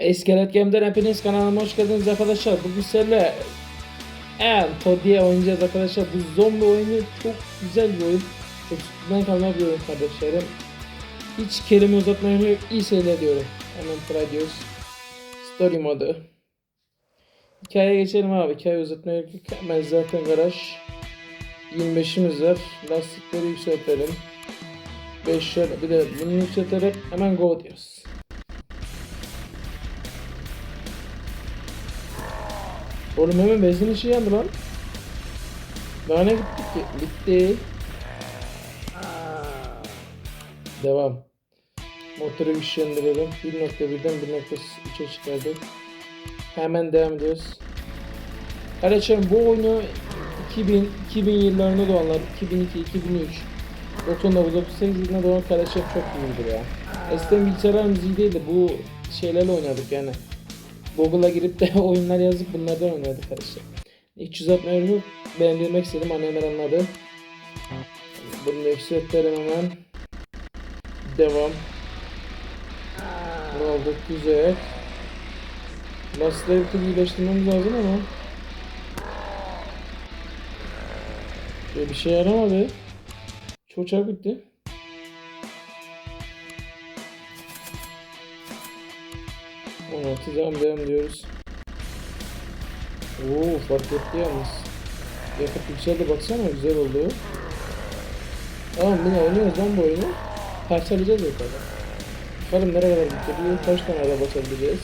İskelet Game'den hepiniz kanalıma hoş geldiniz arkadaşlar. Bugün sizlerle Ento diye oynayacağız arkadaşlar. Bu zombi oyunu çok güzel bir oyun. Sütünden kalma bir oyun kardeşlerim. Hiç kelime uzatmaya yok. İyi seyirler diyorum. Hemen try diyoruz. Story modu. Hikayeye geçelim abi. Hikaye uzatmaya yok. Hemen zaten garaj. 25'imiz var. Lastikleri yükseltelim. 5 şöyle bir de bunu yükselterek hemen go diyoruz. Oğlum hemen benzin ışığı yandı lan. Daha ne gittik ki? Bitti. Devam. Motoru güçlendirelim. 1.1'den 1.3'e çıkardık. Hemen devam ediyoruz. Arkadaşlar bu oyunu 2000, 2000 yıllarında doğanlar, 2002, 2003, 99, 98 yılında doğan arkadaşlar çok iyidir ya. Eskiden bilgisayarlarımız iyi değildi. Bu şeylerle oynadık yani. Google'a girip de oyunlar yazıp bunlardan oynadık arkadaşlar. 360 euro beğendirmek istedim annemler anladı. Bunu yükseltelim hemen. Devam. Ne oldu? Güzel. Lastikleri bir türlü iyileştirmemiz lazım ama. Böyle bir şey yaramadı. Çok çabuk bitti. Evet, devam devam diyoruz. Oo fark etti yalnız. Yakıt yükseldi baksana güzel oldu. Tamam bunu oynuyoruz lan bu oyunu. Parçalayacağız yukarıda. Bakalım nereye kadar bitiriyor, kaç tane araba çalabileceğiz.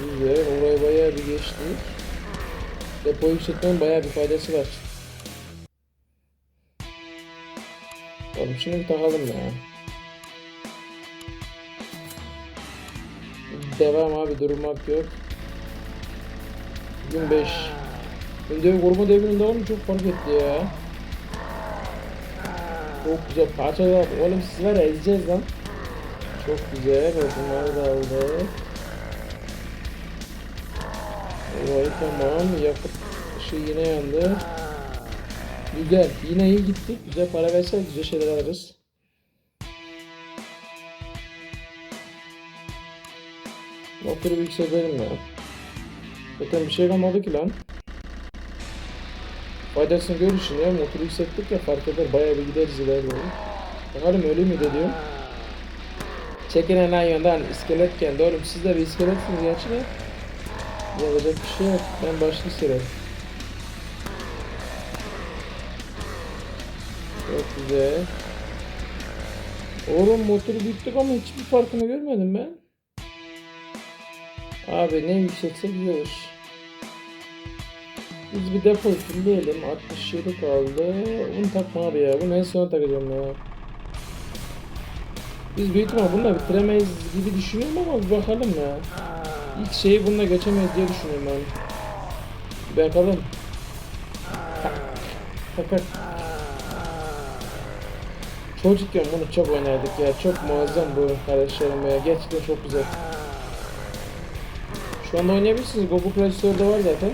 Güzel, orayı bayağı bir geçtik. Depo yükseltmenin bayağı bir faydası var. Oğlum şunu bir takalım ya. Devam abi durmak yok. Gün 5. Gündemi koruma devrinde oğlum çok fark etti ya. Çok güzel parçalar. Oğlum siz var ya ezeceğiz lan. Çok güzel. Bunları da aldık. Vay tamam. Yakıt ışığı yine yandı. Güzel. Yine iyi gittik. Güzel para versek güzel şeyler alırız. Motoru bir yükseltelim ya. Zaten bir şey kalmadı ki lan. Faydasını görüşün ya. Motoru yükselttik ya fark eder. Bayağı bir gideriz ileri doğru. Bakalım öyle mi de diyor. Çekin en yönden iskeletken de oğlum siz de bir iskeletsiniz gerçi de. Yapacak bir şey yok. Ben başlı sürerim. Çok güzel. Oğlum motoru büyüttük ama hiçbir farkını görmedim ben. Abi ne yükseltsek iyi olur. Biz bir depo fulleyelim. 67 kaldı. Bunu takma abi ya. Bunu en sona takacağım ya. Biz büyük ihtimal bununla bitiremeyiz gibi düşünüyorum ama bakalım ya. İlk şeyi bununla geçemeyiz diye düşünüyorum ben. Bir bakalım. Tak tak. Çocukken bunu çok oynardık ya. Çok muazzam bu kardeşlerim ya. Gerçekten çok güzel. Şu anda oynayabilirsiniz. Play Store'da var zaten.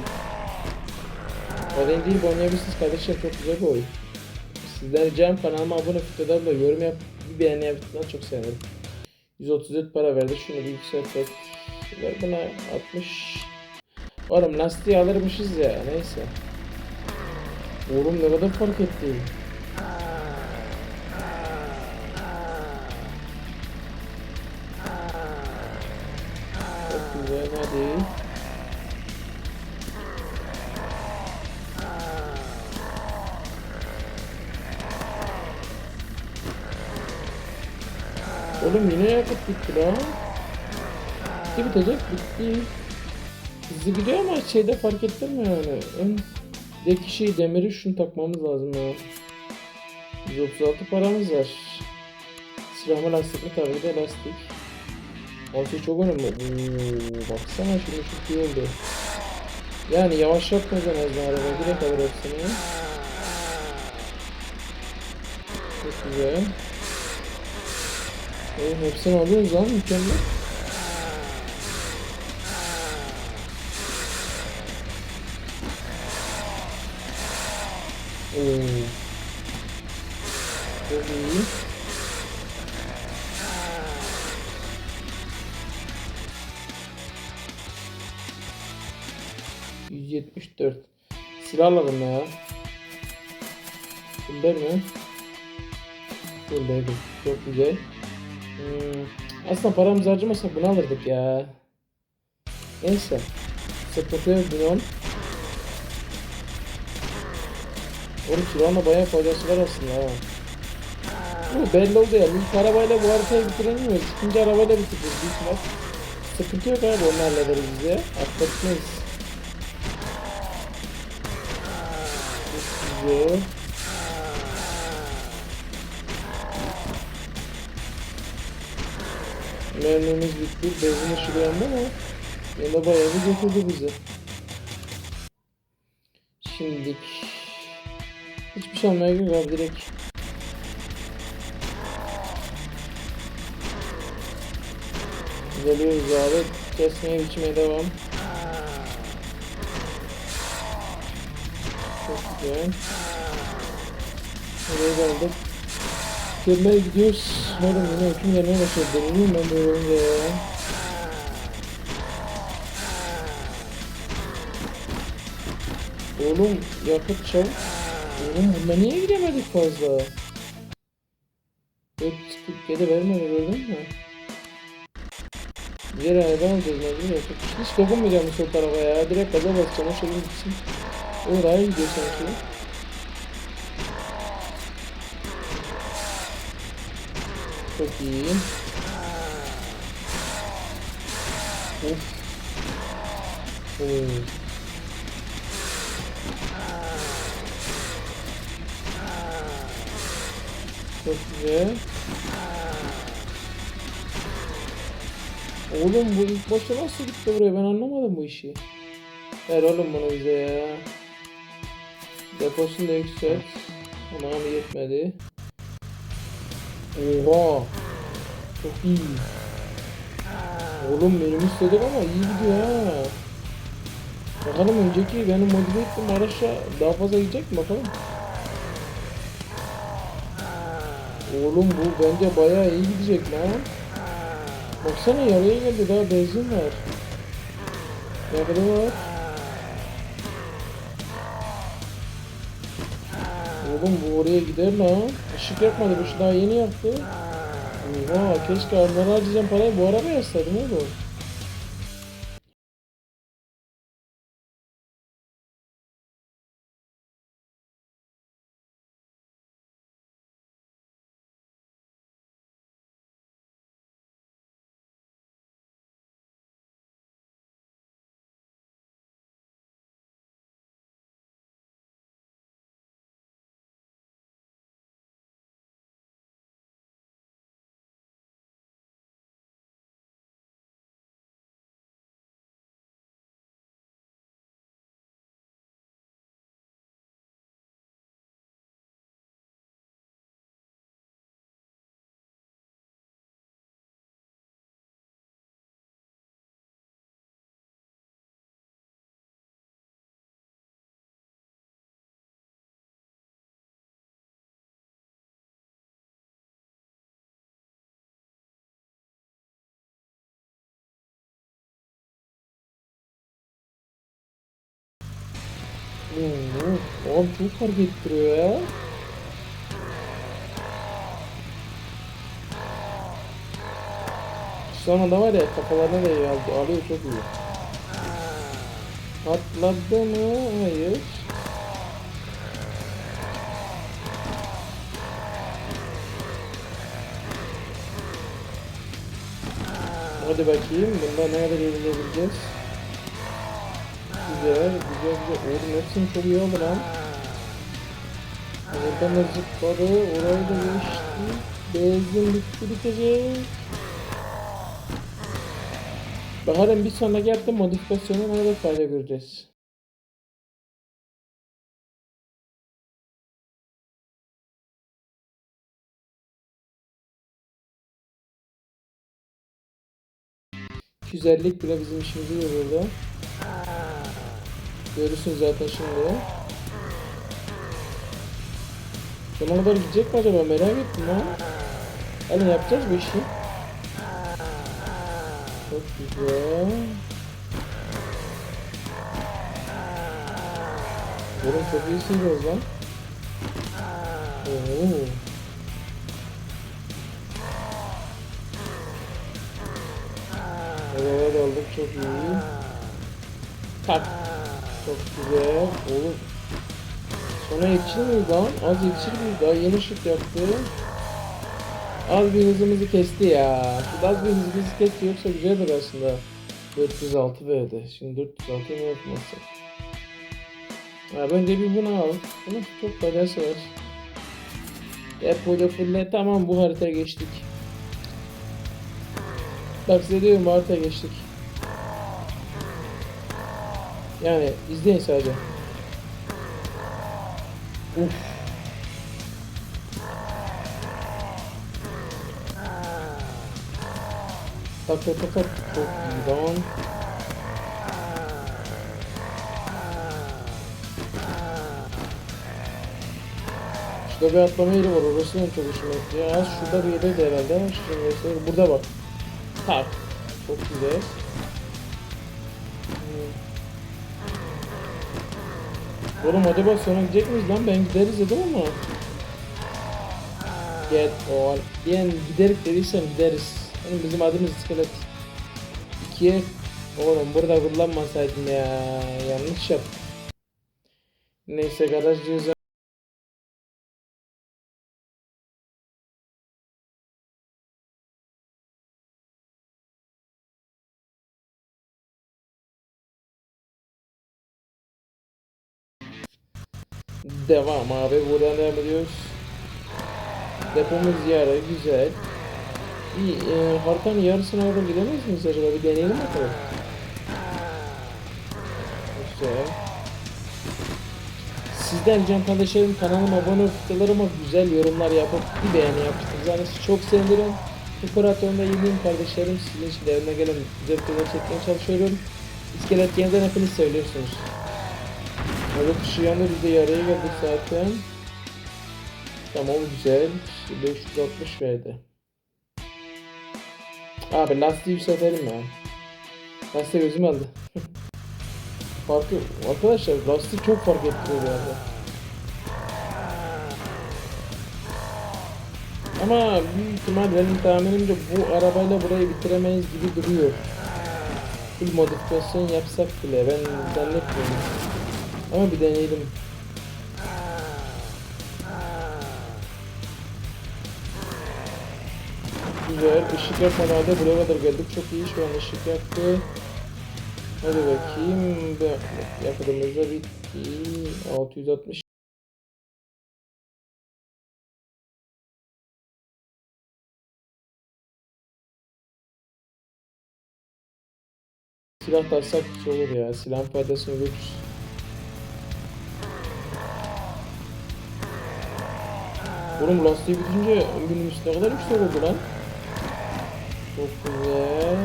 Oyun değil oynayabilirsiniz kardeşler. Çok güzel bir oyun. Sizden ricam kanalıma abone olup da yorum yap. Bir beğeni yaptığından çok sevinirim. 134 para verdi. Şunu bir yükseltek. Buna 60. Oğlum lastiği alırmışız ya. Neyse. Oğlum ne kadar fark etti. Yakıt bitti bitecek bitti. Hızlı gidiyor ama şeyde fark ettin mi yani? Öndeki şey demiri şunu takmamız lazım ya. 136 paramız var. Silahma lastik mi tabii de lastik. Her şey çok önemli. Oo, baksana şimdi çok iyi oldu. Yani yavaşlatmaz en azından araba. Direkt alır hepsini. Çok güzel. Oğlum hepsini alıyoruz lan mükemmel. E, ...174. Silah alalım ya. Bunda mı? Bundaydı. Çok güzel. Hmm, aslında paramızı harcamasak bunu alırdık ya. Neyse. Sıkıntı yok bunu. Oğlum silahına bayağı faydası var aslında ha. Bu belli oldu ya. İlk arabayla bu haritayı bitiremiyoruz. İkinci arabayla bitireceğiz büyük ihtimal. Sıkıntı yok abi onu hallederiz biz ya. Atlatmayız. Güzel. Mermimiz bitti. Benzin ışığı yandı ama yine bayağı bir götürdü bizi. Şimdilik hiçbir şey almaya gerek yok direkt. Geliyoruz abi. Kesmeye biçmeye devam. Çok güzel. Nereye geldik? Gelmeye gidiyoruz. Oğlum yine hüküm gelmeye başladı. Deneyim ben böyle olunca ya. Oğlum yakıt çabuk. Oğlum bunda niye gidemedik fazla? 447 vermedi gördün mü? Diğer araba alacağız mecbur yapacak. Hiç dokunmayacağım bu sol tarafa ya. Direkt gaza basacağım o şöyle gitsin. O daha iyi gidiyor sanki. Çok iyi. Of. Oy. Çok güzel. Oğlum bu ilk başta nasıl gitti buraya ben anlamadım bu işi. Ver oğlum bunu bize ya. Deposunu da yükselt. Aman yetmedi. Oha. Çok iyi. Oğlum benim istedik ama iyi gidiyor ha. Bakalım önceki benim modifiye ettiğim araçla daha fazla gidecek mi bakalım. Oğlum bu bence bayağı iyi gidecek lan. Baksana yarıya geldi daha benzin var. Yakıtı var. Oğlum bu oraya gider lan. Işık yakmadı bu şu daha yeni yaktı. Oha keşke onları harcayacağım parayı bu arabaya yazsaydım oğlum. Oo, çok fark ettiriyor ya. Sonra da var ya kafalarına da yazdı. Alıyor çok iyi. Atladı mı? Hayır. Hadi bakayım. Bunda ne kadar eğlenebileceğiz? Güzel, güzel, güzel. Oğlum hepsini çok iyi aldı lan. Oradan da zıpladı, orayı da geçti. Benzin bitti bitecek. Bakalım bir sonraki yaptığım modifikasyona ne kadar fayda göreceğiz. Güzellik bile bizim işimizi görüyordu. Görürsün zaten şimdi. Sona kadar gidecek mi acaba merak ettim ha. Hadi yapacağız bu işi. Çok güzel. Oğlum çok iyisiniz lan. Oo. Evet olduk çok iyi. Tak. Çok güzel. Oğlum. Sonra yetişir miyiz lan? Az yetişir miyiz? Daha yeni şut yaptı. Az bir hızımızı kesti ya. Şu az bir hızımızı kesti yoksa güzeldir aslında. 406 verdi. Şimdi 406 ne yapması? Ha, bence bir bunu al. Bunun çok faydası var. Depoyu fulle tamam bu harita geçtik. Bak size diyorum bu harita geçtik. Yani izleyin sadece. Uf. Tak tak tak tak. Çok iyi lan. Şurada bir atlama yeri var. Orası benim çok hoşuma gitti. Ya şurada bir yerdeydi herhalde. Şurada. Burada bak. Tak. Çok güzel. Oğlum acaba sonra gidecek miyiz lan? Ben gideriz dedim ama. Gel oğal. Yani giderik dediysem gideriz. Oğlum bizim adımız iskelet. İkiye. Oğlum burada kullanmasaydım ya. Yanlış yap. Neyse garaj ceza. Devam abi buradan devam ediyoruz. Depomuz yarı güzel. İyi, e, haritanın yarısına doğru gidemeyiz miyiz acaba? Bir deneyelim bakalım. Güzel. Sizden can kardeşlerim kanalıma abone olup güzel yorumlar yapıp bir beğeni yapıştırırsanız çok sevinirim. Platformda yeniyim kardeşlerim. Sizin için de eline gelen güzel videolar çekmeye çalışıyorum. İskelet yeniden hepiniz söylüyorsunuz. Evet ışığı yandı biz de yarıya geldik zaten. Tamam güzel. 560 verdi. Abi lastiği yükseltelim ya. Lastik gözüm aldı. Farkı arkadaşlar lastik çok fark ettiriyor arada. Ama büyük ihtimal benim tahminimce bu arabayla burayı bitiremeyiz gibi duruyor. Full modifikasyon yapsak bile ben zannetmiyorum. Ama bir deneyelim. Güzel. Işık yakmadan halde buraya kadar geldik. Çok iyi şu an ışık yaktı. Hadi bakayım. Be- Yakıtımız da bitti. 660. Silah taksak olur ya. Silahın faydasını görürüz. Oğlum lastiği bitince minibüs ne kadar yüksek oldu lan. Çok güzel.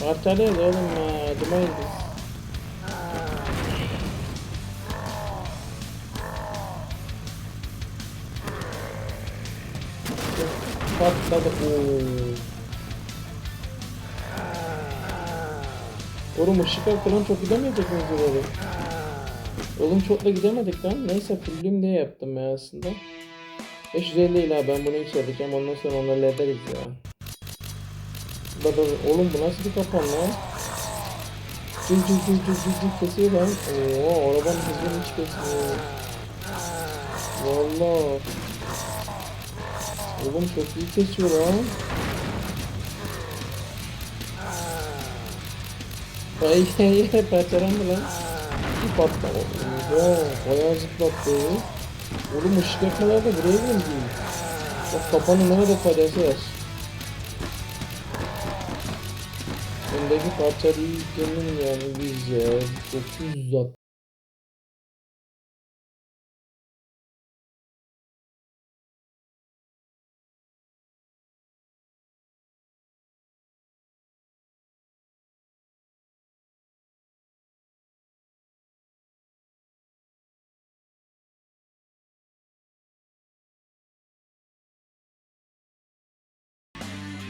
Parçalıyoruz oğlum ya. Dumayız biz. Patladı. Oo. Oğlum ışık yaktı lan çok gidemeyecek miyiz oraya? Oğlum çok da gidemedik lan. Neyse fullüm diye yaptım ya aslında. 550 değil ha ben bunu yükselteceğim ondan sonra onları hallederiz ya. Baba oğlum bu nasıl bir kapan lan? Cız cız cız cız cız cız kesiyor lan. Oo arabanın hızını hiç kesmiyor. Valla. Oğlum çok iyi kesiyor lan. Ay ay ay parçalandı lan. Bir patlama. Oo bayağı zıplattı. Oğlum ışık yakmalar da buraya geldi. Bak kapanın ne kadar faydası var. Öndeki parça değil canım yani güzel. 900 watt.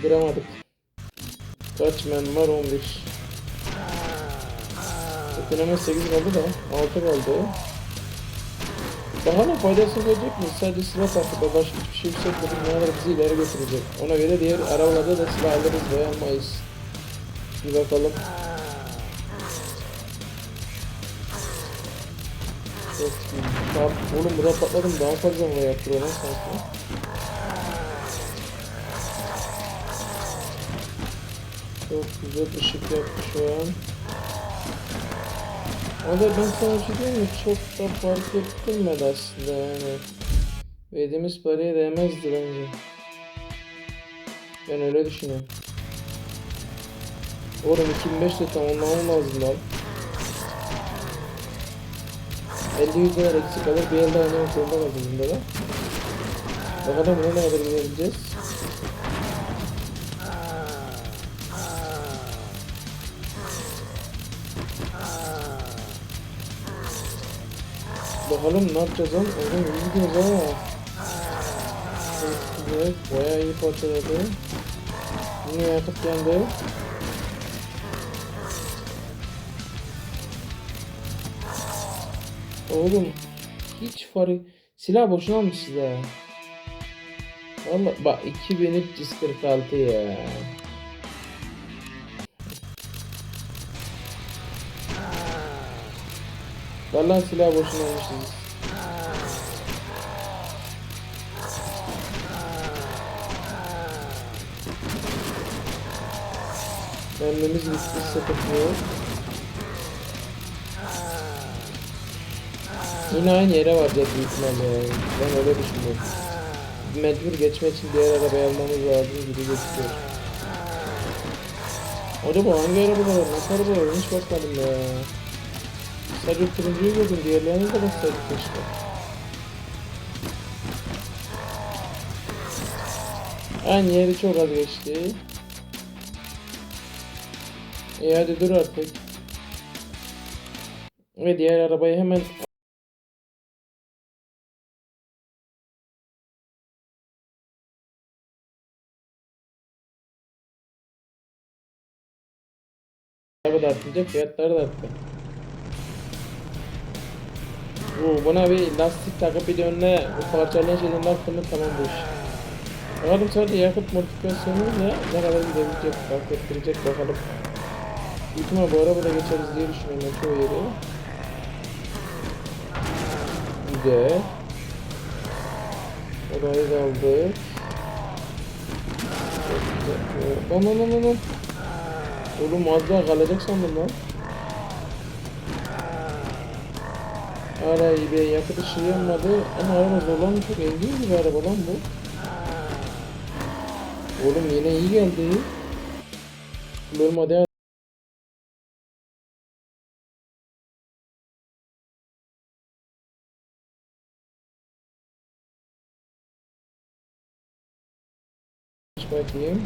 Kıramadık. Kaç men var 11. Ötüneme 8 kaldı da 6 kaldı. Bakalım faydasını görecek miyiz? Sadece silah taktık. Başka hiçbir şey yükseltmedik. Ne kadar bizi ileri götürecek. Ona göre diğer arabalarda da silah alırız veya almayız. Bir bakalım. Bak, oğlum burada patladım. Daha fazla mı yaptır ona sanki? Çok güzel ışık yaptı şu an. Ama ben sana bir şey mi? Çok da fark ettirmedi aslında yani. Verdiğimiz paraya değmezdi bence. Ben öyle düşünüyorum. Oğlum 2005'te tamamlamam lazım lan. 50 yüz dolar eksik kalır bir elde oynamak zorunda kaldım bunda da. Bakalım buna ne kadar gidebileceğiz. Bakalım ne yapacağız lan? Oğlum iyi gidiyoruz. Çok güzel. Bayağı iyi parçaladı. Yine yakıt yandı. Oğlum hiç fark... Silah boşuna almışız ha. Valla bak 2346 ya. Vallahi silah boşuna almışız. Mermimiz gitti sıkıntı yok. Yine aynı yere varacağız büyük ihtimalle yani. Ben öyle düşünüyorum. Mecbur geçmek için diğer arabayı almamız lazım gibi gözüküyor. Acaba hangi arabalar? Nasıl arabalar? Hiç bakmadım ya. Sadece turuncuyu gördüm. Diğerlerine de baksaydık keşke. Aynı yeri çok az geçti. İyi hadi dur artık. Ve diğer arabayı hemen Araba da artınca fiyatları da. Oo, buna bir lastik takıp bir de önüne parçalayan şeyden baktım mı tamam bu iş. Bakalım sadece yakıt modifikasyonuyla ne kadar gidebilecek, fark ettirecek bakalım. Büyük ihtimal bu arabada geçeriz diye düşünüyorum çoğu yeri. Güzel. Orayı da aldık. Lan lan lan, lan. Oğlum az daha kalacak sandım lan. Hala bir yakıt ışığı yanmadı ama araba zorlanmış çok ilginç bir araba lan bu. Oğlum yine iyi geldi. Normalde Aç bakayım.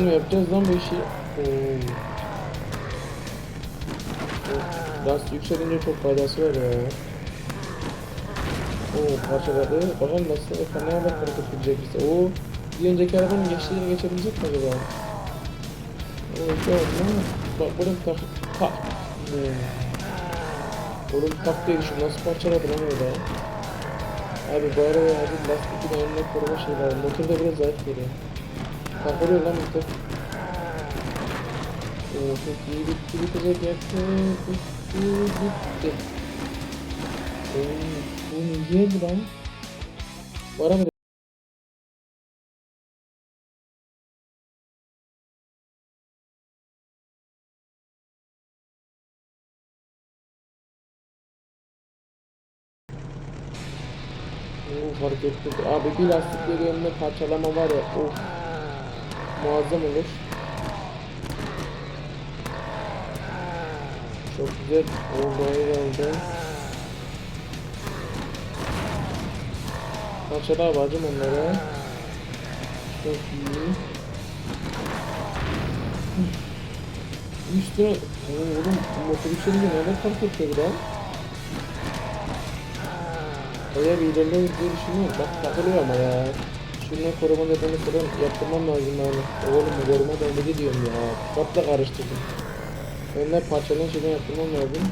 Oğlum yapacağız lan bu işi. Çok- Gaz yükselince çok faydası var ya. Oo parçaladı. Bakalım nasıl efendim bak hareket edecek bize. Oo bir önceki arabanın geçtiğini geçebilecek mi acaba? Oo oldu lan. Bak burada tak tak. Hmm. Oğlum tak diye düşün nasıl parçaladı lan öyle. Abi bu araba abi lastik önüne koruma şey var. Motorda biraz zayıf geliyor. Takılıyor lan motor. Oo çok iyi bitti bitecek yaktı. Bitti bitti. Oo bu lan? Bu araba Oo, fark ettim. Abi bir lastikleri yanında parçalama var ya. Of. Muazzam olur. Çok güzel. Oldu oldu. Parçala bacım onlara. Çok iyi. Üstüne... Oğlum motor yükselince nereden fark etti lan? Bayağı bir ilerliyor diye düşünüyorum. Bak takılıyor ama ya. Şundan koruma nedeni falan yaptırmam lazım yani. Oğlum bu koruma döndü diyorum ya. Kapla karıştırdım. Önüne parçalanan şeyden yaptırmam lazım.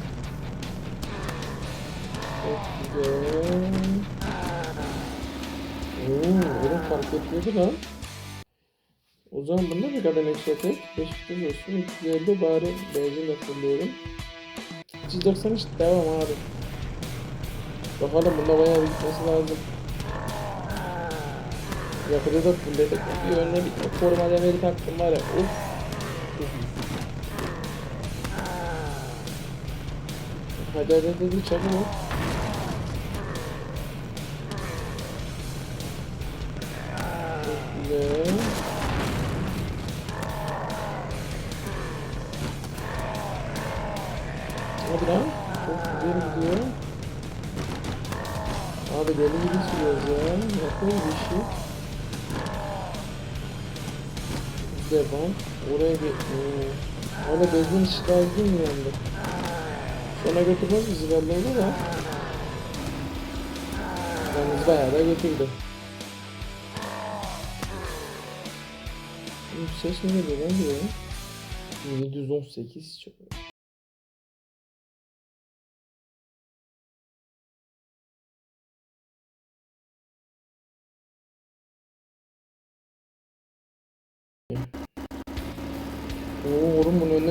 Çok oğlum fark etmedi lan. O zaman bunda ne kadar ekstratek? 5 vites olsun. 250 bari benzin de fırlıyorum. 393 devam abi. Bakalım bunda bayağı bir gitmesi lazım. Yakıtı da. Bir önüne bir koruma demiri taktım var ya. Of. Hadi hadi hadi çabuk. Hiç lazım mı yandı? Sonra götürmez bizi belli olur da. Yalnız bayağı da götürdü. Ses ne geliyor lan diyor. 718 çok.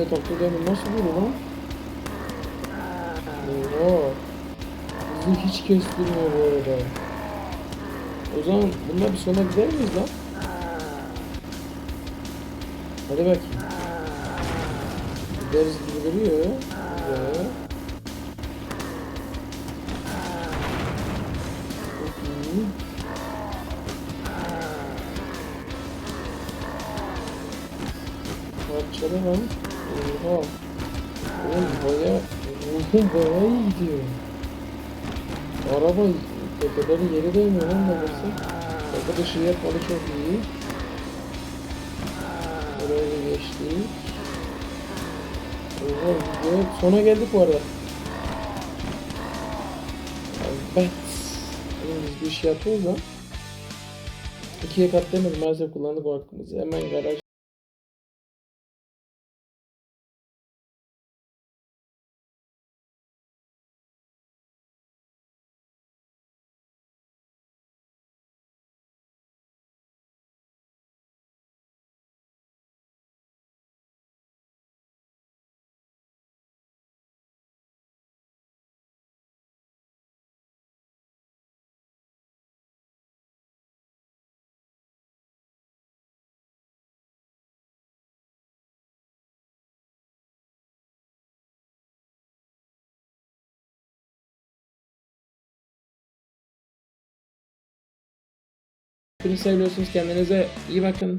Taktı demin nasıl vurdu lan? Oha. Bizi hiç kestirmiyor bu arada. O zaman bununla bir sona gider miyiz lan? Hadi bakayım. Gideriz gibi duruyor. Güzel. Çok Oğlum. Oğlum baya iyi gidiyor. Araba tepeleri yeri değmiyor lan neredeyse. Kapı dışı yapmalı çok iyi. Da geçtik. Oha güzel. Sona geldik bu arada. Evet. Biz bir şey yapıyoruz lan. İkiye katlayamadım maalesef kullandık o hakkımızı. Hemen garaj Hepinizi seviyorsunuz. Kendinize iyi bakın.